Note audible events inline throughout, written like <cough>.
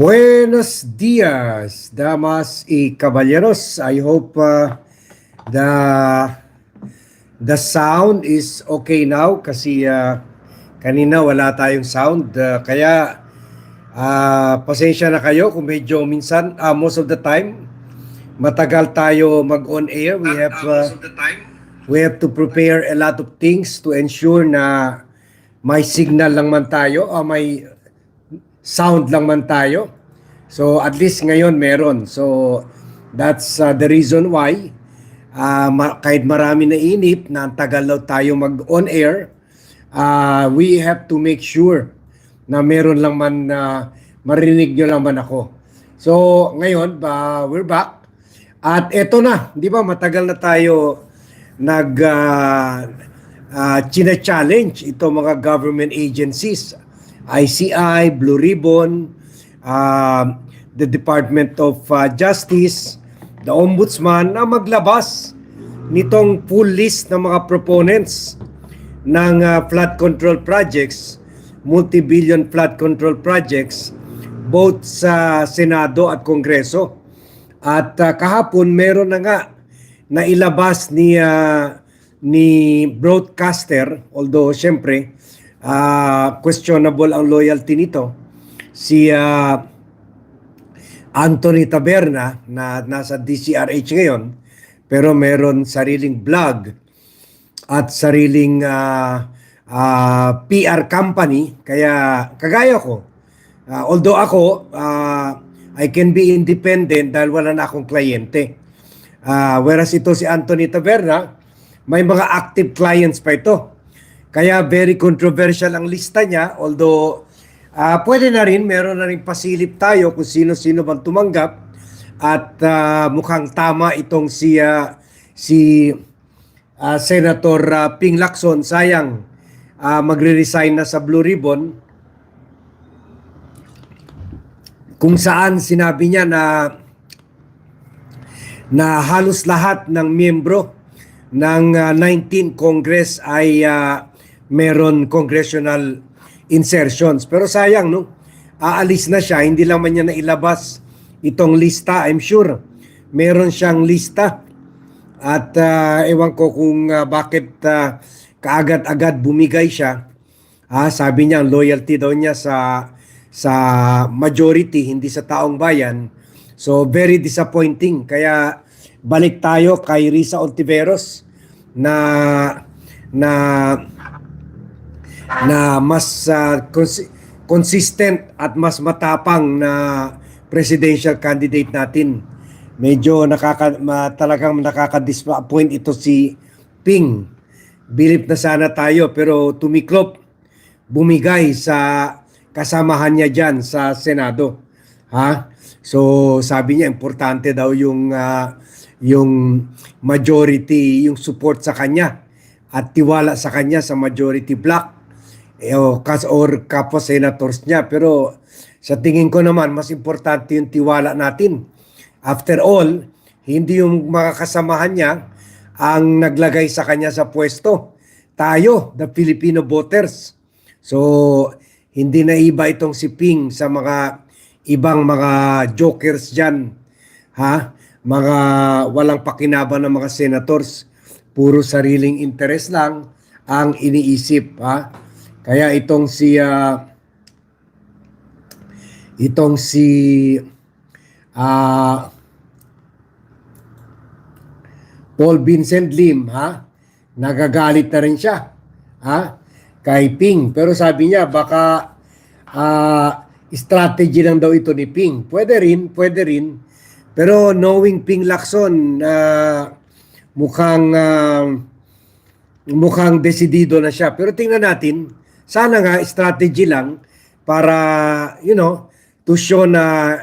Buenos dias, damas y caballeros. I hope uh, the the sound is okay now kasi uh, kanina wala tayong sound. Uh, kaya uh, pasensya na kayo kung medyo minsan, uh, most of the time, matagal tayo mag-on air. We have uh, we have to prepare a lot of things to ensure na may signal lang man tayo o may sound lang man tayo. So at least ngayon meron. So that's uh, the reason why uh, ma- kahit marami na inip na tagal daw tayo mag on air, uh, we have to make sure na meron lang man na marinig nyo lang man ako. So ngayon, uh, we're back. At eto na, di ba matagal na tayo nag uh, uh, china-challenge ito mga government agencies, ICI, Blue Ribbon, uh, the Department of uh, Justice, the Ombudsman na maglabas nitong full list ng mga proponents ng uh, flood control projects, multi-billion flood control projects, both sa Senado at Kongreso. At uh, kahapon meron na nga na ilabas ni uh, ni broadcaster although syempre uh, questionable ang loyalty nito. Si uh, Anthony Taberna na nasa DCRH ngayon pero meron sariling blog at sariling uh, uh, PR company. Kaya kagaya ko uh, although ako uh, I can be independent dahil wala na akong kliyente. Uh, whereas ito si Anthony Taberna may mga active clients pa ito kaya very controversial ang lista niya although Ah, pwede na rin, meron na rin pasilip tayo kung sino-sino bang tumanggap at ah, mukhang tama itong si ah, si ah, Senator ah, Ping Lacson. Sayang ah, magre-resign na sa Blue Ribbon. Kung saan sinabi niya na na halos lahat ng miyembro ng ah, 19 Congress ay ah, meron congressional insertions. Pero sayang, no? Aalis na siya, hindi lang man niya nailabas itong lista. I'm sure meron siyang lista. At ah, ewan ko kung ah, bakit ah, kaagad-agad bumigay siya. Ah, sabi niya, loyalty daw niya sa sa majority, hindi sa taong bayan. So, very disappointing. Kaya, balik tayo kay Risa Ontiveros na na na mas uh, cons- consistent at mas matapang na presidential candidate natin. Medyo nakaka ma, talagang nakaka-disappoint ito si Ping. Bilip na sana tayo pero tumiklop bumigay sa kasamahan niya diyan sa Senado. Ha? So sabi niya importante daw yung uh, yung majority, yung support sa kanya at tiwala sa kanya sa majority block eh, o kas or kapwa senators niya. Pero sa tingin ko naman mas importante yung tiwala natin. After all hindi yung mga kasamahan niya ang naglagay sa kanya sa pwesto. Tayo the Filipino voters. So hindi na iba itong si Ping sa mga ibang mga jokers diyan ha? Mga walang pakinabang ng mga senators. Puro sariling interes lang ang iniisip ha kaya itong si uh, itong si uh, Paul Vincent Lim ha? Nagagalit na rin siya ha? Kay Ping. Pero sabi niya baka uh, strategy lang daw ito ni Ping. Pwede rin pwede rin. Pero knowing Ping Lacson uh, mukhang uh, mukhang desidido na siya. Pero tingnan natin sana nga strategy lang para you know to show na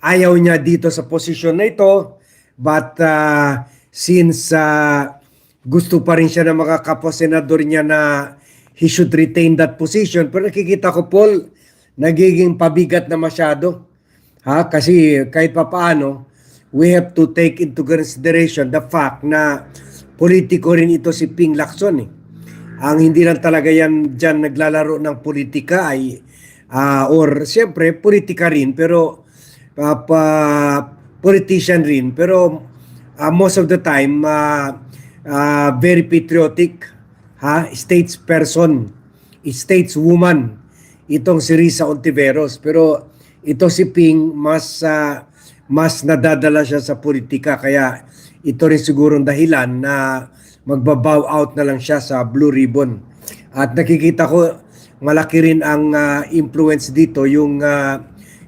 ayaw niya dito sa posisyon na ito. But uh, since uh, gusto pa rin siya ng mga kaposenador niya na he should retain that position. Pero nakikita ko Paul nagiging pabigat na masyado. Ha? Kasi kahit pa paano we have to take into consideration the fact na politiko rin ito si Ping Lacson eh ang hindi lang talaga yan dyan naglalaro ng politika ay Ah, or siyempre politika rin pero ah, pa- politician rin. Pero ah, most of the time ah, ah, very patriotic ha statesperson stateswoman itong si Risa Ontiveros. Pero ito si Ping mas ah, mas nadadala siya sa politika. Kaya ito rin siguro dahilan na magbabow out na lang siya sa Blue Ribbon at nakikita ko malaki rin ang ah, influence dito yung ah,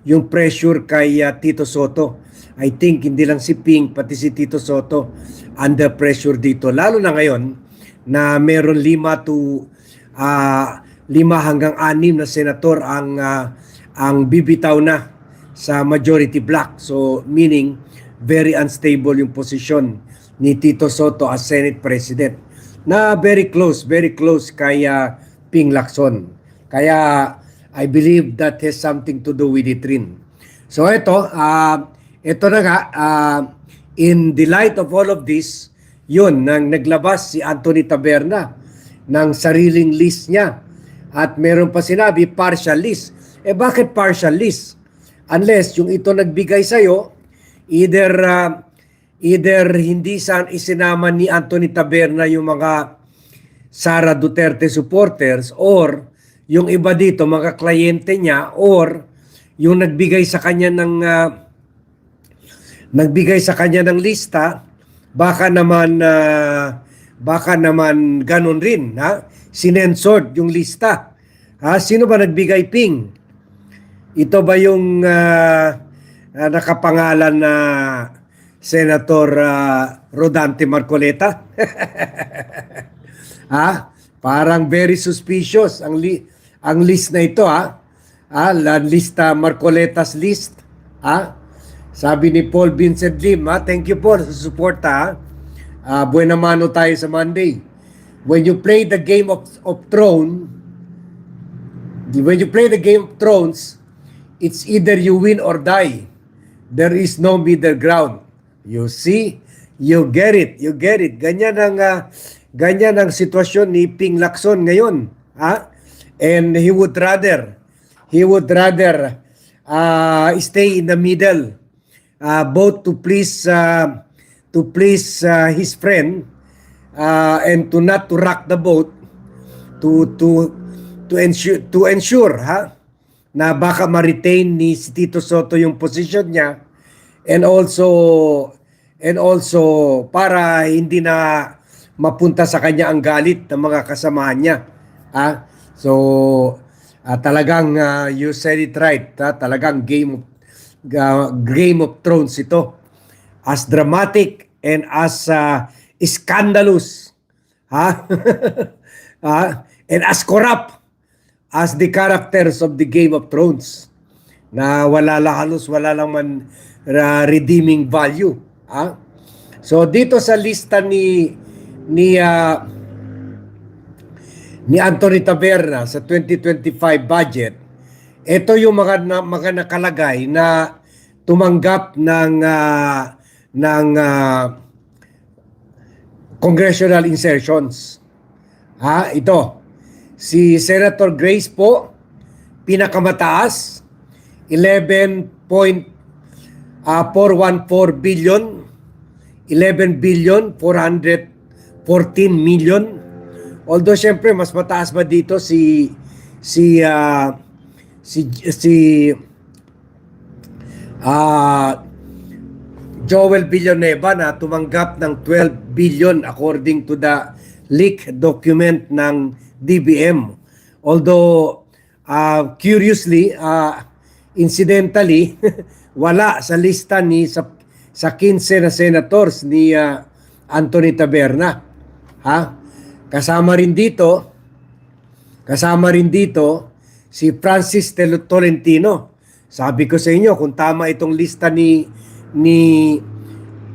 yung pressure kay ah, Tito Soto. I think hindi lang si Ping pati si Tito Soto under pressure dito lalo na ngayon na meron lima to ah, lima hanggang anim na senator ang ah, ang bibitaw na sa majority block. So meaning very unstable yung posisyon ni Tito Soto as Senate President na very close, very close kay ah, Ping Lacson. Kaya I believe that has something to do with it rin. So ito, ah ito na nga, ah, in the light of all of this, yun, nang naglabas si Anthony Taberna ng sariling list niya. At meron pa sinabi, partial list. Eh bakit partial list? Unless yung ito nagbigay sa'yo, either ah, either hindi sa isinama ni Anthony Taberna yung mga Sara Duterte supporters or yung iba dito mga kliyente niya or yung nagbigay sa kanya ng ah, nagbigay sa kanya ng lista baka naman ah, baka naman ganun rin ha? Sinensored yung lista. Ha? Sino ba nagbigay ping? Ito ba yung ah, nakapangalan na Senator ah, Rodante Marcoleta ha? <laughs> Parang very suspicious ang li ang list na ito ha. Ah, la lista Marcoletas list. Ha? Sabi ni Paul Vincent Lim, ha? Thank you po sa support ha. Ah, buena mano tayo sa Monday. When you play the game of of throne, when you play the game of thrones, it's either you win or die. There is no middle ground. You see? You get it. You get it. Ganyan ang ah, ganyan ang sitwasyon ni Ping Lacson ngayon, ha? And he would rather he would rather ah, stay in the middle ah, both to please ah, to please ah, his friend ah, and to not to rock the boat to to to ensure to ensure ha na baka ma-retain ni si Tito Soto yung position niya and also and also para hindi na mapunta sa kanya ang galit ng mga kasamahan niya. Ha? So ah, talagang ah, you said it right ha? talagang game of ga- Game of Thrones ito. As dramatic and as uh, scandalous. Ha? <laughs> Ha? And as corrupt as the characters of the Game of Thrones. Na wala lang halos wala lang man ra- redeeming value ha? So dito sa lista ni ni ah, ni Anthony Taberna sa 2025 budget ito yung mga na, mga nakalagay na tumanggap ng ah, ng ah, congressional insertions. Ha? Ito si Senator Grace po pinakamataas 11.414 billion 11 billion 414 million although syempre mas mataas pa dito si si ah, si si ah Joel Villanueva na tumanggap ng 12 billion according to the leak document ng DBM. Although uh, curiously, uh, incidentally, <laughs> wala sa lista ni sa, sa 15 na senators ni uh, Anthony Taberna. Ha? Kasama rin dito, kasama rin dito si Francis Tolentino. Sabi ko sa inyo, kung tama itong lista ni ni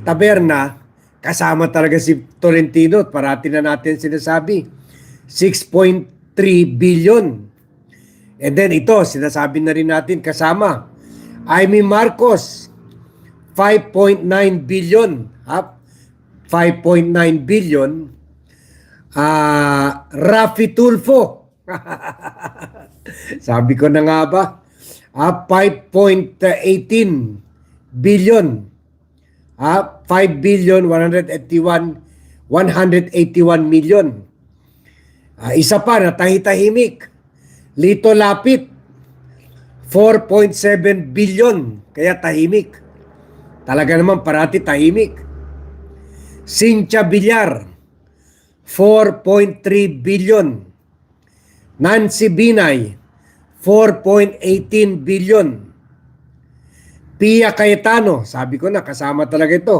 Taberna, kasama talaga si Tolentino. Parati na natin sinasabi. 6.3 billion. And then ito, sinasabi na rin natin kasama. Amy Marcos, 5.9 billion. Ha? 5.9 billion. Ah, Rafi Tulfo. <laughs> Sabi ko na nga ba, ah, 5.18 billion. Ah, 5 billion 181 181 million. Ah, isa pa na tahi-tahimik. Lito Lapit 4.7 billion kaya tahimik. Talaga naman parati tahimik. Cynthia Villar 4.3 billion. Nancy Binay 4.18 billion. Pia Cayetano, sabi ko na kasama talaga ito.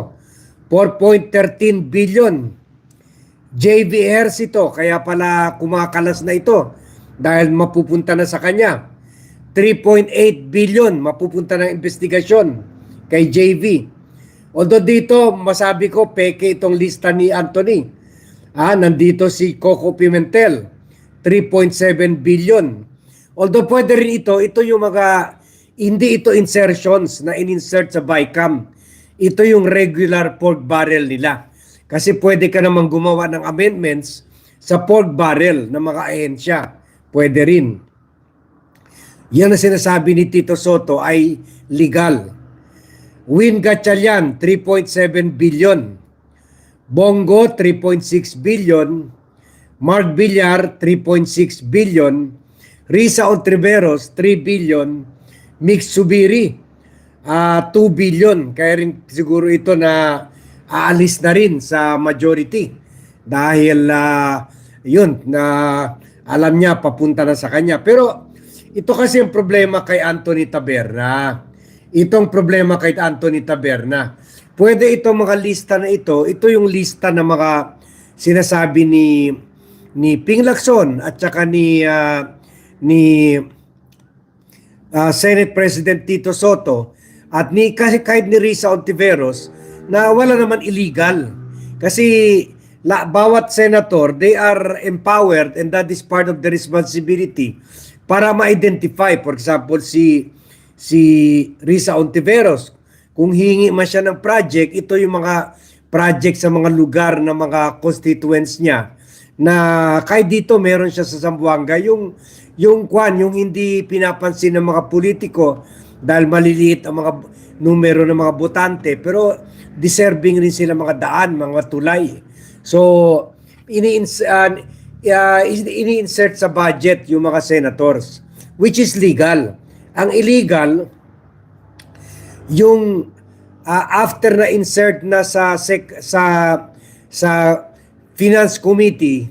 4.13 billion. JV Ejercito, kaya pala kumakalas na ito dahil mapupunta na sa kanya. 3.8 billion mapupunta ng investigasyon kay JV. Although dito, masabi ko, peke itong lista ni Anthony. Ah, nandito si Coco Pimentel, 3.7 billion. Although pwede rin ito, ito yung mga, hindi ito insertions na in-insert sa BICAM. Ito yung regular pork barrel nila. Kasi pwede ka namang gumawa ng amendments sa pork barrel ng mga ahensya. Pwede rin. Yan ang sinasabi ni Tito Soto ay legal. Win Gatchalian, 3.7 billion. Bongo, 3.6 billion. Mark Villar, 3.6 billion. Risa Ontiveros, 3 billion. Mix Subiri, ah 2 billion. Kaya rin siguro ito na aalis na rin sa majority. Dahil ah, yun, na alam niya papunta na sa kanya. Pero ito kasi ang problema kay Anthony Taberna. Itong problema kay Anthony Taberna. Pwede itong mga lista na ito, ito yung lista ng mga sinasabi ni ni Ping Lacson at saka ni ah, ni ah, Senate President Tito Soto at ni kasi kahit ni Risa Ontiveros na wala naman illegal. Kasi la, bawat senator, they are empowered and that is part of the responsibility para ma-identify. For example, si si Risa Ontiveros, kung hingi man siya ng project, ito yung mga project sa mga lugar ng mga constituents niya na kahit dito meron siya sa Zamboanga yung yung kwan yung hindi pinapansin ng mga politiko dahil maliliit ang mga numero ng mga botante pero deserving rin sila mga daan, mga tulay. So ini uh, uh, ini-insert sa budget yung mga senators which is legal. Ang illegal yung uh, after na insert na sa sec, sa sa Finance Committee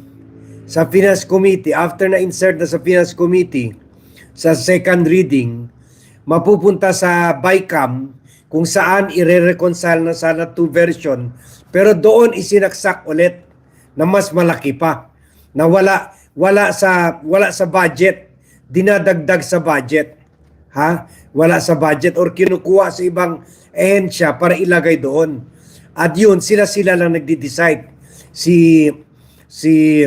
sa Finance Committee after na insert na sa Finance Committee sa second reading mapupunta sa BICAM kung saan ire-reconcile na sana two version pero doon isinaksak ulit na mas malaki pa na wala wala sa wala sa budget. Dinadagdag sa budget. Ha? Wala sa budget or kinukuha sa ibang ehensya para ilagay doon. At yun sila sila lang nagdi-decide. Si si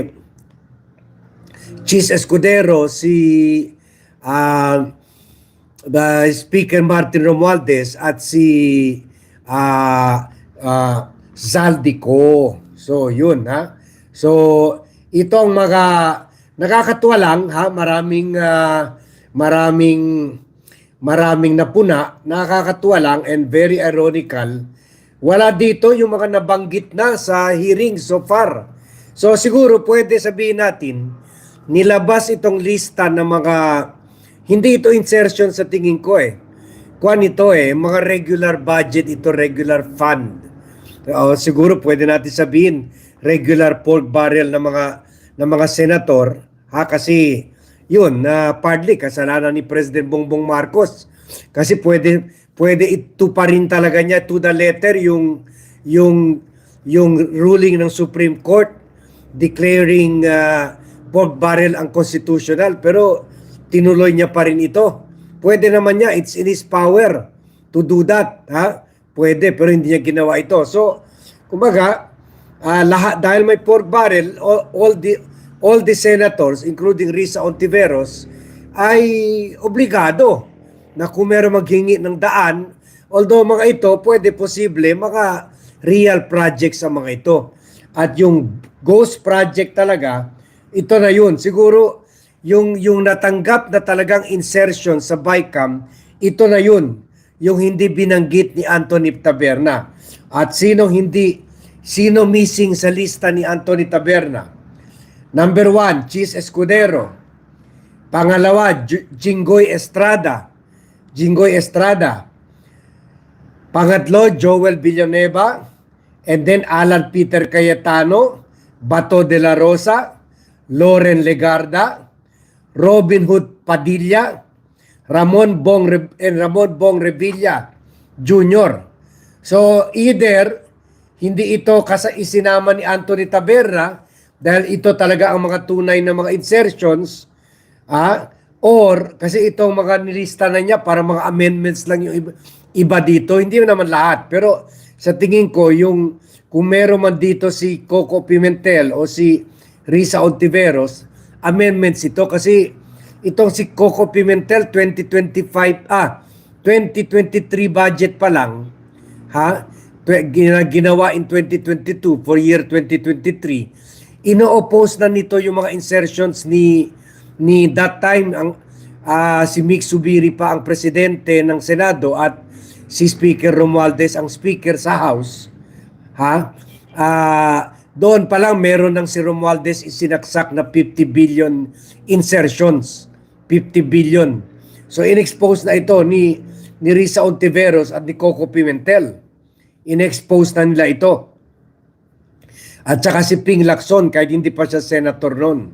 Chis Escudero si ah, the Speaker Martin Romualdez at si ah ah, Zaldico. So, yun ha. So, itong mga nakakatuwa lang ha, maraming ah, maraming maraming napuna, nakakatuwa lang and very ironical. Wala dito yung mga nabanggit na sa hearing so far. So siguro pwede sabihin natin, nilabas itong lista ng mga hindi ito insertion sa tingin ko eh. Kuan ito eh, mga regular budget ito, regular fund. O, siguro pwede natin sabihin regular pork barrel ng mga ng mga senator ha kasi yun na partly kasalanan ni President Bongbong Marcos kasi pwede pwede ito pa rin talaga niya to the letter yung yung yung ruling ng Supreme Court declaring uh, pork barrel ang constitutional pero tinuloy niya pa rin ito. Pwede naman niya, it's in his power to do that. Ha? Pwede, pero hindi niya ginawa ito. So, kumbaga, ah, lahat, dahil may pork barrel, all, all the all the senators, including Risa Ontiveros, ay obligado na kung meron maghingi ng daan, although mga ito, pwede posible mga real projects sa mga ito. At yung ghost project talaga, ito na yun. Siguro, yung yung natanggap na talagang insertion sa BICAM, ito na yun, yung hindi binanggit ni Anthony Taberna. At sino hindi sino missing sa lista ni Anthony Taberna? Number one, Cheese Escudero. Pangalawa, J- Jinggoy Estrada. Jinggoy Estrada. Pangatlo, Joel Villanueva. And then Alan Peter Cayetano, Bato de la Rosa, Loren Legarda, Robin Hood Padilla, Ramon Bong and Ramon Bong Revilla Jr. So either hindi ito kasa isinama ni Anthony Taberna dahil ito talaga ang mga tunay na mga insertions ah or kasi itong mga nilista na niya para mga amendments lang yung iba, iba dito hindi naman lahat pero sa tingin ko yung kung meron man dito si Coco Pimentel o si Risa Ontiveros amendments ito kasi itong si Coco Pimentel 2025 ah 2023 budget pa lang ha? Ginawa in 2022 for year 2023 ino-oppose na nito yung mga insertions ni ni that time ang ah, si Mick Subiri pa ang presidente ng Senado at si Speaker Romualdez ang speaker sa House ha? Ah, doon pa lang meron ng si Romualdez isinaksak na 50 billion insertions 50 billion so inexpose na ito ni ni Risa Ontiveros at ni Coco Pimentel inexpose na nila ito at saka si Ping Lacson kahit hindi pa siya senator noon.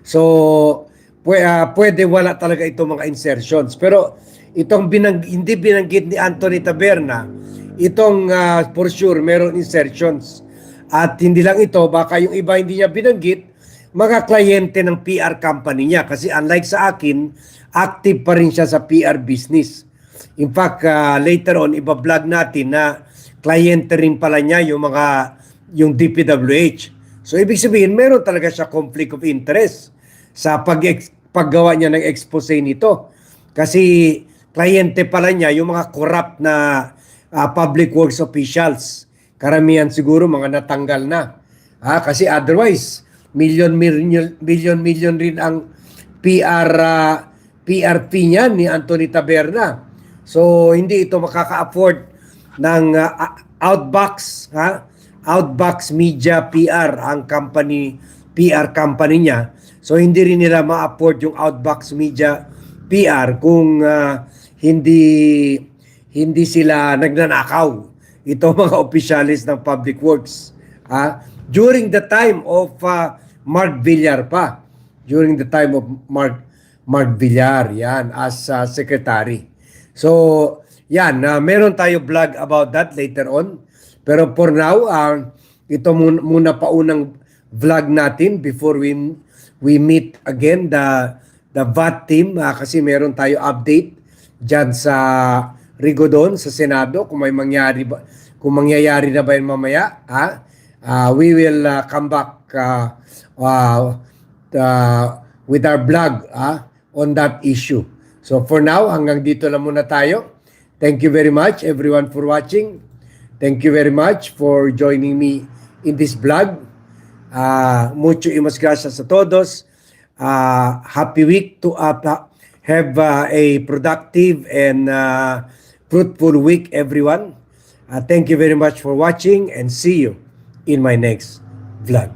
So, pwe, ah, pwede wala talaga itong mga insertions. Pero itong binang, hindi binanggit ni Anthony Taberna, itong ah, for sure meron insertions. At hindi lang ito, baka yung iba hindi niya binanggit, mga kliyente ng PR company niya. Kasi unlike sa akin, active pa rin siya sa PR business. In fact, ah, later on, iba-vlog natin na kliyente rin pala niya yung mga yung DPWH. So ibig sabihin, meron talaga siya conflict of interest sa pag paggawa niya ng expose nito. Kasi kliyente pala niya yung mga corrupt na ah, public works officials. Karamihan siguro mga natanggal na. Ah, kasi otherwise, million million million million rin ang PR ah, PRP niyan ni Anthony Taberna. So hindi ito makaka-afford ng ah, Outbox ha Outbox Media PR ang company PR company niya. So hindi rin nila ma-afford yung Outbox Media PR kung ah, hindi hindi sila nagnanakaw. Ito <laughs> mga opisyalis ng Public Works. Ha? During the time of ah, Mark Villar pa. During the time of Mark Mark Villar, yan, as ah, secretary. So, yan, ah, meron tayo vlog about that later on. Pero for now, ah, ito muna, muna pa unang vlog natin before we we meet again the the VAT team ah, kasi meron tayo update diyan sa Rigodon sa Senado kung may mangyari ba kung mangyayari na ba yun mamaya ha Ah, we will ah, come back ah, ah, ah, with our vlog ah, on that issue. So for now, hanggang dito lang muna tayo. Thank you very much everyone for watching. Thank you very much for joining me in this vlog. Ah, mucho y mas gracias a todos. Ah, happy week to uh, have ah, a productive and ah, fruitful week everyone. Ah, thank you very much for watching and see you in my next vlog.